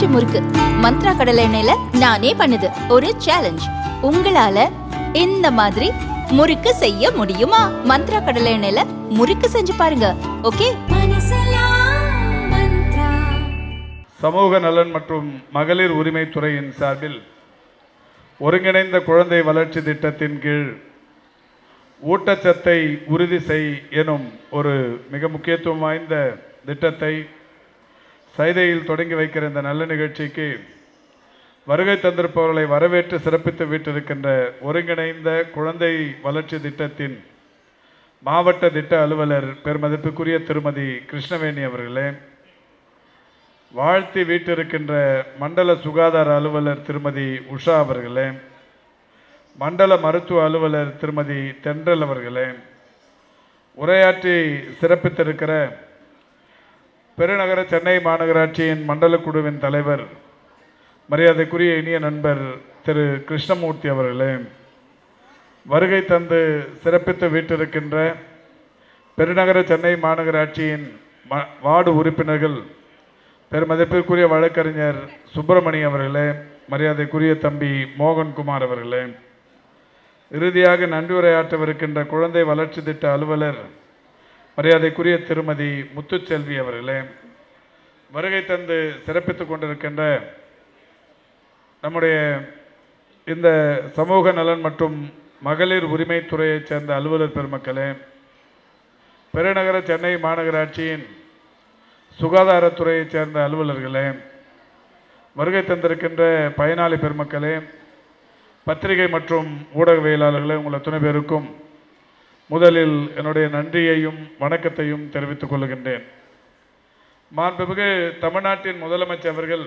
பஞ்சு முறுக்கு. மந்த்ரா கடலை எண்ணெயில நானே பண்ணுது. ஒரு சேலஞ்ச் உங்களால இந்த மாதிரி முறுக்கு செய்ய முடியுமா? மந்த்ரா கடலை எண்ணெயில முறுக்கு செஞ்சு பாருங்க. ஓகே? சமூக நலன் மற்றும் மகளிர் உரிமைத்துறையின் சார்பில் ஒருங்கிணைந்த குழந்தை வளர்ச்சி திட்டத்தின் கீழ் ஊட்டச்சத்தை உறுதி செய் எனும் ஒரு மிக முக்கியத்துவம் வாய்ந்த திட்டத்தை சைதையில் தொடங்கி வைக்கிற இந்த நல்ல நிகழ்ச்சிக்கு வருகை தந்திருப்பவர்களை வரவேற்று சிறப்பித்து விட்டிருக்கின்ற ஒருங்கிணைந்த குழந்தை வளர்ச்சி திட்டத்தின் மாவட்ட திட்ட அலுவலர் பெருமதிப்புக்குரிய திருமதி கிருஷ்ணவேணி அவர்களே வாழ்த்தி வீட்டிருக்கின்ற மண்டல சுகாதார அலுவலர் திருமதி உஷா அவர்களே மண்டல மருத்துவ அலுவலர் திருமதி தென்றல் அவர்களே உரையாற்றி சிறப்பித்திருக்கிற பெருநகர சென்னை மாநகராட்சியின் மண்டல குழுவின் தலைவர் மரியாதைக்குரிய இனிய நண்பர் திரு கிருஷ்ணமூர்த்தி அவர்களே வருகை தந்து சிறப்பித்து வீட்டிருக்கின்ற பெருநகர சென்னை மாநகராட்சியின் ம வார்டு உறுப்பினர்கள் பெருமதிப்பிற்குரிய வழக்கறிஞர் சுப்பிரமணி அவர்களே மரியாதைக்குரிய தம்பி மோகன்குமார் அவர்களே இறுதியாக நன்றியுரையாற்றவிருக்கின்ற குழந்தை வளர்ச்சி திட்ட அலுவலர் மரியாதைக்குரிய திருமதி முத்துச்செல்வி அவர்களே வருகை தந்து சிறப்பித்துக் கொண்டிருக்கின்ற நம்முடைய இந்த சமூக நலன் மற்றும் மகளிர் உரிமைத்துறையைச் சேர்ந்த அலுவலர் பெருமக்களே பெருநகர சென்னை மாநகராட்சியின் சுகாதாரத்துறையைச் சேர்ந்த அலுவலர்களே வருகை தந்திருக்கின்ற பயனாளி பெருமக்களே பத்திரிகை மற்றும் ஊடகவியலாளர்களே உங்கள் அத்தனை பேருக்கும் முதலில் என்னுடைய நன்றியையும் வணக்கத்தையும் தெரிவித்துக் கொள்கின்றேன். மாண்புமிகு தமிழ்நாட்டின் முதலமைச்சர் அவர்கள்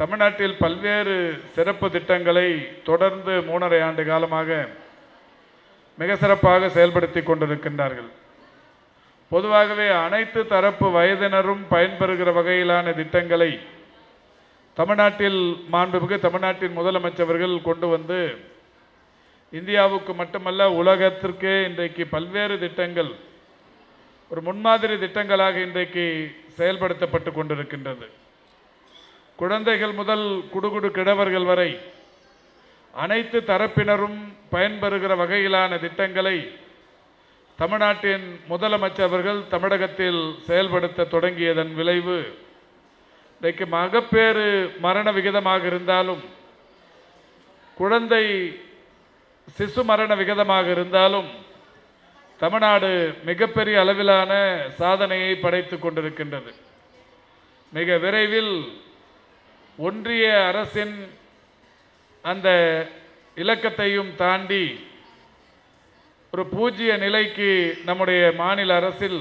தமிழ்நாட்டில் பல்வேறு சிறப்பு திட்டங்களை தொடர்ந்து மூணரை ஆண்டு காலமாக மிக சிறப்பாக செயல்படுத்தி கொண்டிருக்கின்றார்கள். பொதுவாகவே அனைத்து தரப்பு வயதினரும் பயன்பெறுகிற வகையிலான திட்டங்களை தமிழ்நாட்டில் மாண்புமிகு தமிழ்நாட்டின் முதலமைச்சர்கள் கொண்டு வந்து இந்தியாவுக்கு மட்டுமல்ல உலகத்திற்கே இன்றைக்கு பல்வேறு திட்டங்கள் ஒரு முன்மாதிரி திட்டங்களாக இன்றைக்கு செயல்படுத்தப்பட்டு கொண்டிருக்கின்றது. குழந்தைகள் முதல் குடுகுடு கிழவர்கள் வரை அனைத்து தரப்பினரும் பயன்பெறுகிற வகையிலான திட்டங்களை தமிழ்நாட்டின் முதலமைச்சர் அவர்கள் தமிழகத்தில் செயல்படுத்த தொடங்கியதன் விளைவு இன்றைக்கு மகப்பேறு மரண விகிதமாக இருந்தாலும் குழந்தை சிசு மரண விகிதமாக இருந்தாலும் தமிழ்நாடு மிகப்பெரிய அளவிலான சாதனையை படைத்து கொண்டிருக்கின்றது. மிக விரைவில் ஒன்றிய அரசின் அந்த இலக்கத்தையும் தாண்டி ஒரு பூஜ்ய நிலைக்கு நம்முடைய மாநில அரசில்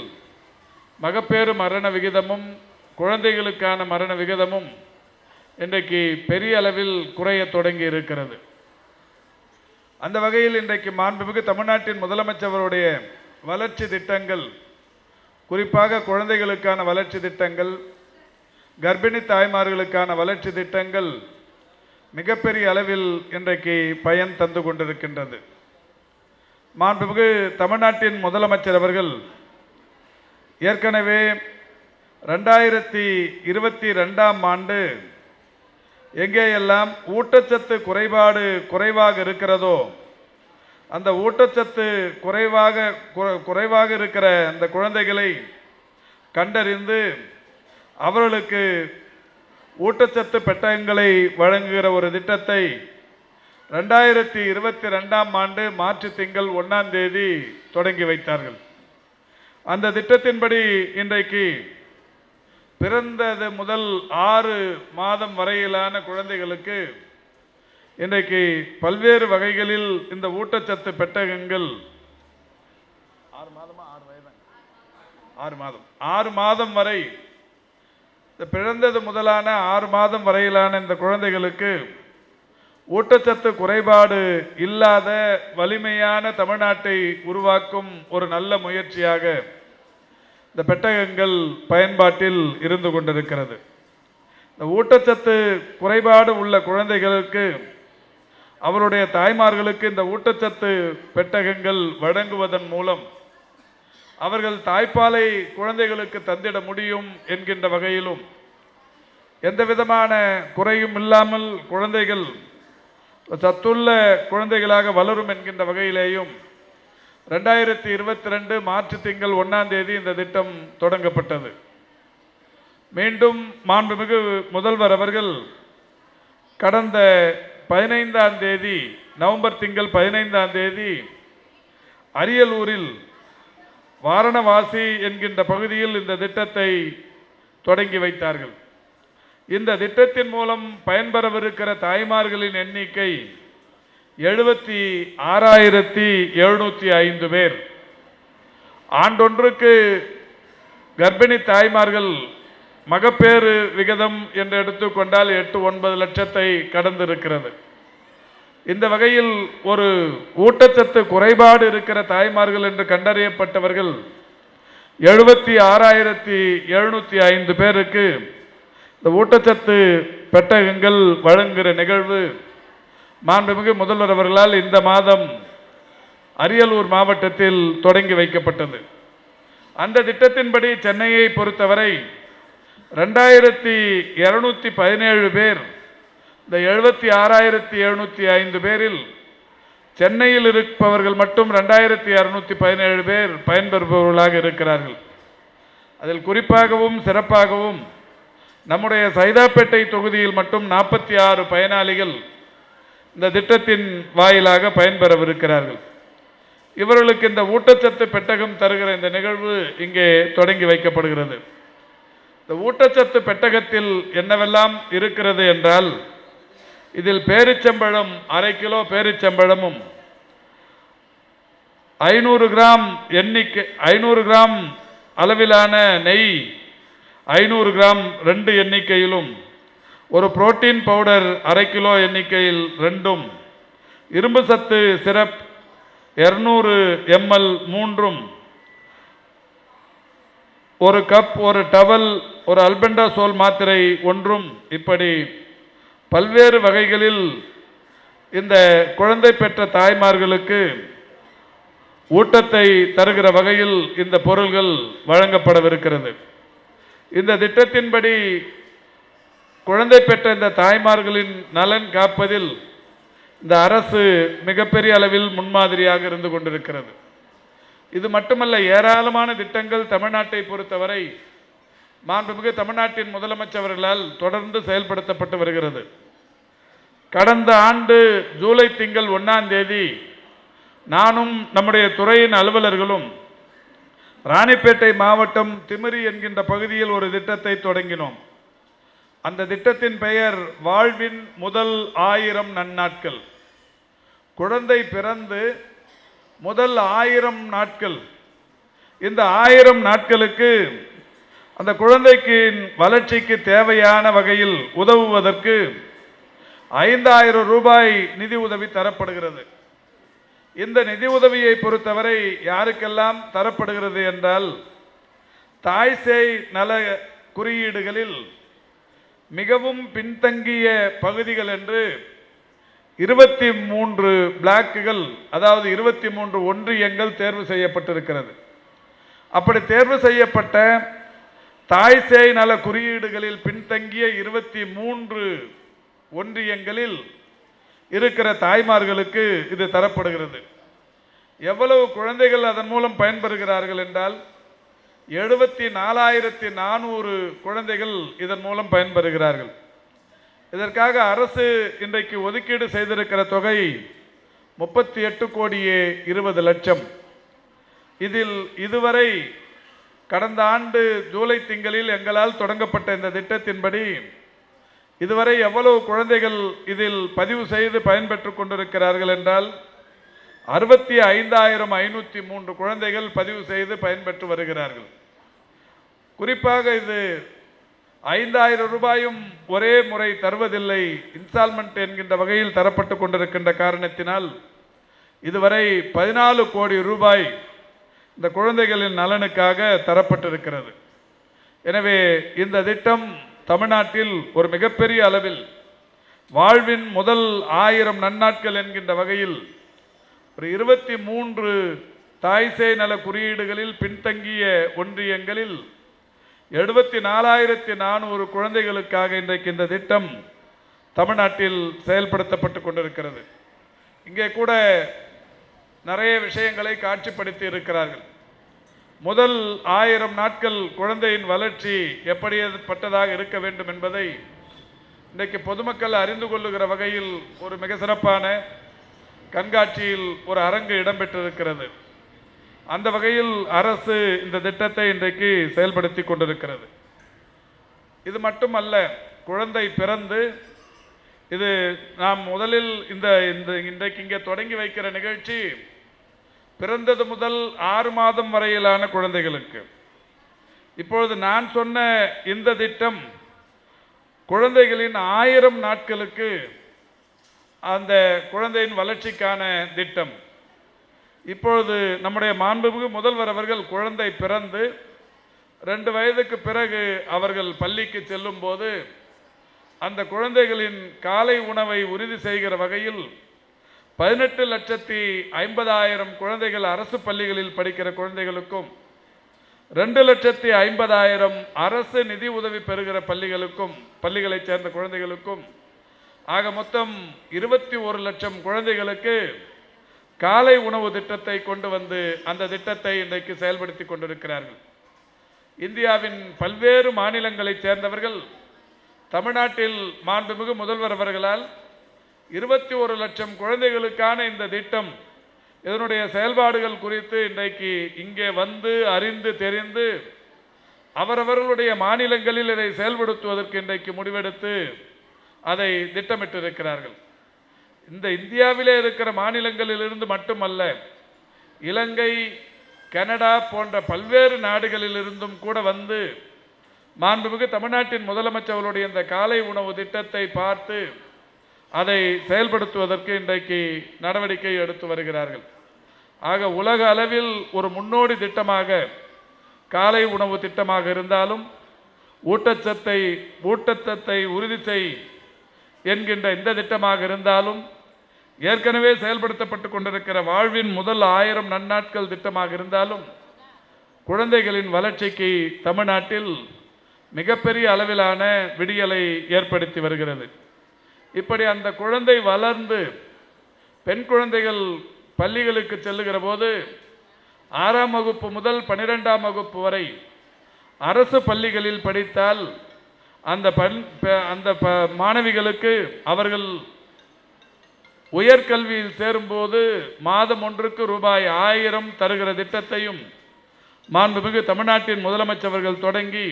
மகப்பேறு மரண விகிதமும் குழந்தைகளுக்கான மரண விகிதமும் இன்றைக்கு பெரிய அளவில் குறைய தொடங்கி இருக்கிறது. அந்த வகையில் இன்றைக்கு மாண்புமிகு தமிழ்நாட்டின் முதலமைச்சருடைய வளர்ச்சி திட்டங்கள் குறிப்பாக குழந்தைகளுக்கான வளர்ச்சி திட்டங்கள் கர்ப்பிணி தாய்மார்களுக்கான வளர்ச்சி திட்டங்கள் மிகப்பெரிய அளவில் இன்றைக்கு பயன் தந்து கொண்டிருக்கின்றது. மாண்புமிகு தமிழ்நாட்டின் முதலமைச்சர் அவர்கள் ஏற்கனவே ரெண்டாயிரத்தி இருபத்தி ரெண்டாம் ஆண்டு எங்கேயெல்லாம் ஊட்டச்சத்து குறைபாடு குறைவாக இருக்கிறதோ அந்த ஊட்டச்சத்து குறைவாக குறைவாக இருக்கிற அந்த குழந்தைகளை கண்டறிந்து அவர்களுக்கு ஊட்டச்சத்து பெட்டகங்களை வழங்குகிற ஒரு திட்டத்தை ரெண்டாயிரத்தி இருபத்தி ரெண்டாம் ஆண்டு மார்ச் திங்கள் ஒன்றாம் தேதி தொடங்கி வைத்தார்கள். அந்த திட்டத்தின்படி இன்றைக்கு பிறந்தது முதல் ஆறு மாதம் வரையிலான குழந்தைகளுக்கு இன்றைக்கு பல்வேறு வகைகளில் இந்த ஊட்டச்சத்து பெட்டகங்கள் ஆறு மாதமா ஆறு வயதாங்க ஆறு மாதம். ஆறு மாதம் வரை இந்த பிறந்தது முதலான ஆறு மாதம் வரையிலான இந்த குழந்தைகளுக்கு ஊட்டச்சத்து குறைபாடு இல்லாத வலிமையான தமிழ்நாட்டை உருவாக்கும் ஒரு நல்ல முயற்சியாக இந்த பெட்டகங்கள் பயன்பாட்டில் இருந்து கொண்டிருக்கிறது. இந்த ஊட்டச்சத்து குறைபாடு உள்ள குழந்தைகளுக்கு அவருடைய தாய்மார்களுக்கு இந்த ஊட்டச்சத்து பெட்டகங்கள் வழங்குவதன் மூலம் அவர்கள் தாய்ப்பாலை குழந்தைகளுக்கு தந்திட முடியும் என்கின்ற வகையிலும் எந்த விதமான குறையும் இல்லாமல் குழந்தைகள் சத்துள்ள குழந்தைகளாக வளரும் என்கின்ற வகையிலேயும் ரெண்டாயிரத்தி இருபத்தி ரெண்டு மார்ச் திங்கள் ஒன்றாம் தேதி இந்த திட்டம் தொடங்கப்பட்டது. மீண்டும் மாண்புமிகு முதல்வர் அவர்கள் கடந்த பதினைந்தாம் தேதி நவம்பர் திங்கள் பதினைந்தாம் தேதி அரியலூரில் வாரணவாசி என்கின்ற பகுதியில் இந்த திட்டத்தை தொடங்கி வைத்தார்கள். இந்த திட்டத்தின் மூலம் பயன்பெறவிருக்கிற தாய்மார்களின் எண்ணிக்கை எழுபத்தி ஆறாயிரத்தி எழுநூற்றி ஐந்து பேர். ஆண்டொன்றுக்கு கர்ப்பிணி தாய்மார்கள் மகப்பேறு விகிதம் என்று எடுத்துக்கொண்டால் எட்டு ஒன்பது லட்சத்தை கடந்திருக்கிறது. இந்த வகையில் ஒரு ஊட்டச்சத்து குறைபாடு இருக்கிற தாய்மார்கள் என்று கண்டறியப்பட்டவர்கள் எழுபத்தி ஆறாயிரத்தி எழுநூற்றி ஐந்து பேருக்கு இந்த ஊட்டச்சத்து பெட்டகங்கள் வழங்குகிற நிகழ்வு மாண்புமிகு முதல்வர் அவர்களால் இந்த மாதம் அரியலூர் மாவட்டத்தில் தொடங்கி வைக்கப்பட்டது. அந்த திட்டத்தின்படி சென்னையை பொறுத்தவரை ரெண்டாயிரத்தி இருநூத்தி பதினேழு பேர் இந்த எழுபத்தி ஆறாயிரத்தி எழுநூற்றி ஐந்து பேரில் சென்னையில் இருப்பவர்கள் மட்டும் ரெண்டாயிரத்தி இரநூத்தி பதினேழு பேர் பயன்பெறுபவர்களாக இருக்கிறார்கள். அதில் குறிப்பாகவும் சிறப்பாகவும் நம்முடைய சைதாப்பேட்டை தொகுதியில் மட்டும் நாற்பத்தி ஆறு பயனாளிகள் இந்த திட்டத்தின் வாயிலாக பயன்பெறவிருக்கிறார்கள். இவர்களுக்கு இந்த ஊட்டச்சத்து பெட்டகம் தருகிற இந்த நிகழ்வு இங்கே தொடங்கி வைக்கப்படுகிறது. இந்த ஊட்டச்சத்து பெட்டகத்தில் என்னவெல்லாம் இருக்கிறது என்றால் இதில் பேரிச்சம்பழம் அரை கிலோ பேரிச்சம்பழமும் ஐநூறு கிராம் எண்ணிக்கை ஐநூறு கிராம் அளவிலான நெய் ஐநூறு கிராம் ரெண்டு எண்ணிக்கையிலும் ஒரு புரோட்டீன் பவுடர் அரை கிலோ எண்ணிக்கையில் ரெண்டும் இரும்பு சத்து சிரப் இருநூறு எம்எல் மூன்றும் ஒரு கப் ஒரு டவல் ஒரு அல்பெண்டாசோல் மாத்திரை ஒன்றும். இப்படி பல்வேறு வகைகளில் இந்த குழந்தை பெற்ற தாய்மார்களுக்கு ஊட்டத்தை தருகிற வகையில் இந்த பொருள்கள் வழங்கப்படவிருக்கிறது. இந்த திட்டத்தின்படி குழந்தை பெற்ற இந்த தாய்மார்களின் நலன் காப்பதில் இந்த அரசு மிகப்பெரிய அளவில் முன்மாதிரியாக இருந்து கொண்டிருக்கிறது. இது மட்டுமல்ல ஏராளமான திட்டங்கள் தமிழ்நாட்டை பொறுத்தவரை மாண்புமிகு தமிழ்நாட்டின் முதலமைச்சர்களால் தொடர்ந்து செயல்படுத்தப்பட்டு வருகிறது. கடந்த ஆண்டு ஜூலை திங்கள் ஒன்றாம் தேதி நானும் நம்முடைய துறையின் அலுவலர்களும் ராணிப்பேட்டை மாவட்டம் திமிரி என்கின்ற பகுதியில் ஒரு திட்டத்தை தொடங்கினோம். அந்த திட்டத்தின் பெயர் வாழ்வின் முதல் ஆயிரம் நன்னாட்கள். குழந்தை பிறந்து முதல் ஆயிரம் நாட்கள். இந்த ஆயிரம் நாட்களுக்கு அந்த குழந்தைக்கு வளர்ச்சிக்கு தேவையான வகையில் உதவுவதற்கு ஐந்தாயிரம் ரூபாய் நிதி உதவி தரப்படுகிறது. இந்த நிதி உதவியை பொறுத்தவரை யாருக்கெல்லாம் தரப்படுகிறது என்றால் தாய் சேய் நல குறியீடுகளில் மிகவும் பின்தங்கிய பகுதிகள் என்று இருபத்தி மூன்று பிளாக்குகள் அதாவது இருபத்தி மூன்று ஒன்றியங்கள் தேர்வு செய்யப்பட்டிருக்கிறது. அப்படி தேர்வு செய்யப்பட்ட தாய் சேய் நல குறியீடுகளில் பின்தங்கிய இருபத்தி மூன்று ஒன்றியங்களில் இருக்கிற தாய்மார்களுக்கு இது தரப்படுகிறது. எவ்வளவு குழந்தைகள் அதன் மூலம் பயன்பெறுகிறார்கள் என்றால் எழுபத்தி நாலாயிரத்தி நானூறு குழந்தைகள் இதன் மூலம் பயன்பெறுகிறார்கள். இதற்காக அரசு இன்றைக்கு ஒதுக்கீடு செய்திருக்கிற தொகை முப்பத்தி எட்டு கோடியே இருபது லட்சம். இதில் இதுவரை கடந்த ஆண்டு ஜூலை திங்களில் எங்களால் தொடங்கப்பட்ட இந்த திட்டத்தின்படி இதுவரை எவ்வளவு குழந்தைகள் இதில் பதிவு செய்து பயன்பெற்று கொண்டிருக்கிறார்கள் என்றால் அறுபத்தி ஐந்தாயிரம் ஐநூற்றி மூன்று குழந்தைகள் பதிவு செய்து பயன்பெற்று வருகிறார்கள். குறிப்பாக இது ஐந்தாயிரம் ரூபாயும் ஒரே முறை தருவதில்லை. இன்ஸ்டால்மெண்ட் என்கின்ற வகையில் தரப்பட்டு கொண்டிருக்கின்ற காரணத்தினால் இதுவரை பதினாலு கோடி ரூபாய் இந்த குழந்தைகளின் நலனுக்காக தரப்பட்டிருக்கிறது. எனவே இந்த திட்டம் தமிழ்நாட்டில் ஒரு மிகப்பெரிய அளவில் வாழ்வின் முதல் ஆயிரம் நன்னாட்கள் என்கின்ற வகையில் ஒரு இருபத்தி மூன்று தாய்சேய் நல குறியீடுகளில் பின்தங்கிய ஒன்றியங்களில் எழுபத்தி நாலாயிரத்தி நானூறு குழந்தைகளுக்காக இன்றைக்கு இந்த திட்டம் தமிழ்நாட்டில் செயல்படுத்தப்பட்டு கொண்டிருக்கிறது. இங்கே கூட நிறைய விஷயங்களை காட்சிப்படுத்தி இருக்கிறார்கள். முதல் ஆயிரம் நாட்கள் குழந்தையின் வளர்ச்சி எப்படிப்பட்டதாக இருக்க வேண்டும் என்பதை இன்றைக்கு பொதுமக்கள் அறிந்து கொள்ளுகிற வகையில் ஒரு மிக சிறப்பான கண்காட்சியில் ஒரு அரங்கு இடம்பெற்றிருக்கிறது. அந்த வகையில் அரசு இந்த திட்டத்தை இன்றைக்கு செயல்படுத்தி கொண்டிருக்கிறது. இது மட்டுமல்ல குழந்தை பிறந்து இது நாம் முதலில் இந்த இந்த இன்றைக்கு இங்கே தொடங்கி வைக்கிற நிகழ்ச்சி பிறந்தது முதல் ஆறு மாதம் வரையிலான குழந்தைகளுக்கு. இப்பொழுது நான் சொன்ன இந்த திட்டம் குழந்தைகளின் ஆயிரம் நாட்களுக்கு அந்த குழந்தையின் வளர்ச்சிக்கான திட்டம். இப்பொழுது நம்முடைய மாண்புமிகு முதல்வர் அவர்கள் குழந்தை பிறந்து ரெண்டு வயதுக்கு பிறகு அவர்கள் பள்ளிக்கு செல்லும் போது அந்த குழந்தைகளின் காலை உணவை உறுதி செய்கிற வகையில் பதினெட்டு லட்சத்தி ஐம்பதாயிரம் குழந்தைகள் அரசு பள்ளிகளில் படிக்கிற குழந்தைகளுக்கும் ரெண்டு லட்சத்தி ஐம்பதாயிரம் அரசு நிதி உதவி பெறுகிற பள்ளிகளுக்கும் பள்ளிகளைச் சேர்ந்த குழந்தைகளுக்கும் ஆக மொத்தம் இருபத்தி ஒரு லட்சம் குழந்தைகளுக்கு காலை உணவு திட்டத்தை கொண்டு வந்து அந்த திட்டத்தை இன்றைக்கு செயல்படுத்தி கொண்டிருக்கிறார்கள். இந்தியாவின் பல்வேறு மாநிலங்களைச் சேர்ந்தவர்கள் தமிழ்நாட்டில் மாண்புமிகு முதல்வர் அவர்களால் இருபத்தி ஒரு லட்சம் குழந்தைகளுக்கான இந்த திட்டம் இதனுடைய செயல்பாடுகள் குறித்து இன்றைக்கு இங்கே வந்து அறிந்து தெரிந்து அவரவர்களுடைய மாநிலங்களில் இதை செயல்படுத்துவதற்கு இன்றைக்கு முடிவெடுத்து அதை திட்டமிட்டிருக்கிறார்கள். இந்த இந்தியாவிலே இருக்கிற மாநிலங்களிலிருந்து மட்டுமல்ல இலங்கை கனடா போன்ற பல்வேறு நாடுகளிலிருந்தும் கூட வந்து மாண்புமிகு தமிழ்நாட்டின் முதலமைச்சர்களுடைய இந்த காலை உணவு திட்டத்தை பார்த்து அதை செயல்படுத்துவதற்கு இன்றைக்கு நடவடிக்கை எடுத்து வருகிறார்கள். ஆக உலக அளவில் ஒரு முன்னோடி திட்டமாக காலை உணவு திட்டமாக இருந்தாலும் ஊட்டச்சத்தை ஊட்டச்சத்தை உறுதி செய் என்கின்ற இந்த திட்டமாக இருந்தாலும் ஏற்கனவே செயல்படுத்தப்பட்டு கொண்டிருக்கிற வாழ்வின் முதல் ஆயிரம் நன்னாட்கள் திட்டமாக இருந்தாலும் குழந்தைகளின் வளர்ச்சிக்கு தமிழ்நாட்டில் மிகப்பெரிய அளவிலான விடியலை ஏற்படுத்தி வருகிறது. இப்படி அந்த குழந்தை வளர்ந்து பெண் குழந்தைகள் பள்ளிகளுக்கு செல்லுகிற போது ஆறாம் வகுப்பு முதல் பன்னிரெண்டாம் வகுப்பு வரை அரசு பள்ளிகளில் படித்தால் அந்த பல் அந்த ப- மாணவிகளுக்கு அவர்கள் உயர்கல்வியில் சேரும்போது மாதம் ஒன்றுக்கு ரூபாய் ஆயிரம் தருகிற திட்டத்தையும் மாண்புமிகு தமிழ்நாட்டின் முதலமைச்சர்கள் தொடங்கி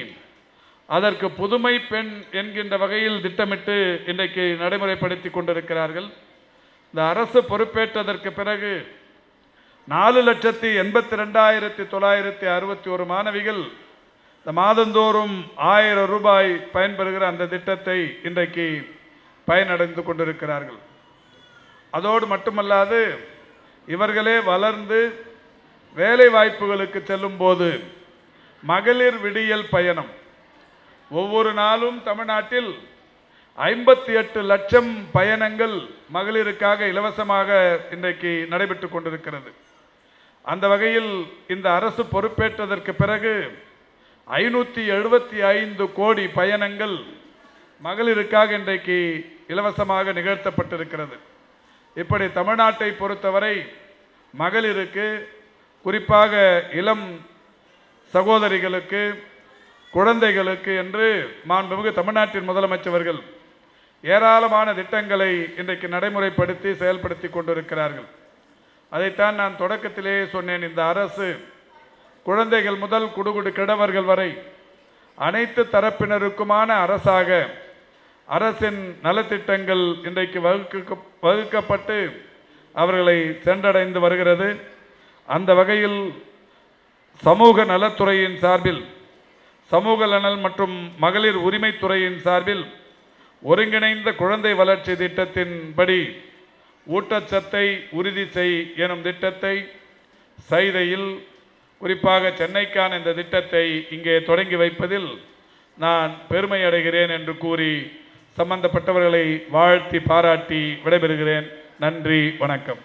அதற்கு புதுமை பெண் என்கின்ற வகையில் திட்டமிட்டு இன்றைக்கு நடைமுறைப்படுத்தி கொண்டிருக்கிறார்கள். இந்த அரசு பொறுப்பேற்றதற்கு பிறகு நாலு லட்சத்தி எண்பத்தி ரெண்டாயிரத்தி தொள்ளாயிரத்தி அறுபத்தி ஒரு மாணவிகள் இந்த மாதந்தோறும் ஆயிரம் ரூபாய் பயன்பெறுகிற அந்த திட்டத்தை இன்றைக்கு பயனடைந்து கொண்டிருக்கிறார்கள். அதோடு மட்டுமல்லாது இவர்களே வளர்ந்து வேலை வாய்ப்புகளுக்கு செல்லும்போது மகளிர் விடியல் பயணம். ஒவ்வொரு நாளும் தமிழ்நாட்டில் ஐம்பத்தி எட்டு லட்சம் பயணங்கள் மகளிருக்காக இலவசமாக இன்றைக்கு நடைபெற்று கொண்டிருக்கிறது. அந்த வகையில் இந்த அரசு பொறுப்பேற்றதற்கு பிறகு ஐநூற்றி எழுபத்தி ஐந்து கோடி பயணங்கள் மகளிருக்காக இன்றைக்கு இலவசமாக நிகழ்த்தப்பட்டிருக்கிறது. இப்படி தமிழ்நாட்டை பொறுத்தவரை மகளிருக்கு குறிப்பாக இளம் சகோதரிகளுக்கு குழந்தைகளுக்கு என்று மாண்புமிகு தமிழ்நாட்டின் முதலமைச்சர்கள் ஏராளமான திட்டங்களை இன்றைக்கு நடைமுறைப்படுத்தி செயல்படுத்தி கொண்டிருக்கிறார்கள். அதைத்தான் நான் தொடக்கத்திலேயே சொன்னேன். இந்த அரசு குழந்தைகள் முதல் குடுகுடு கிழவர்கள் வரை அனைத்து தரப்பினருக்குமான அரசாக அரசின் நலத்திட்டங்கள் இன்றைக்கு வகுக்க வகுக்கப்பட்டு அவர்களை சென்றடைந்து வருகிறது. அந்த வகையில் சமூக நலத்துறையின் சார்பில் சமூக நலன் மற்றும் மகளிர் உரிமைத்துறையின் சார்பில் ஒருங்கிணைந்த குழந்தை வளர்ச்சி திட்டத்தின்படி ஊட்டச்சத்தை உறுதி செய் எனும் திட்டத்தை சைதையில் குறிப்பாக சென்னைக்கான இந்த திட்டத்தை இங்கே தொடங்கி வைப்பதில் நான் பெருமை அடைகிறேன் என்று கூறி சம்பந்தப்பட்டவர்களை வாழ்த்தி பாராட்டி விடைபெறுகிறேன். நன்றி வணக்கம்.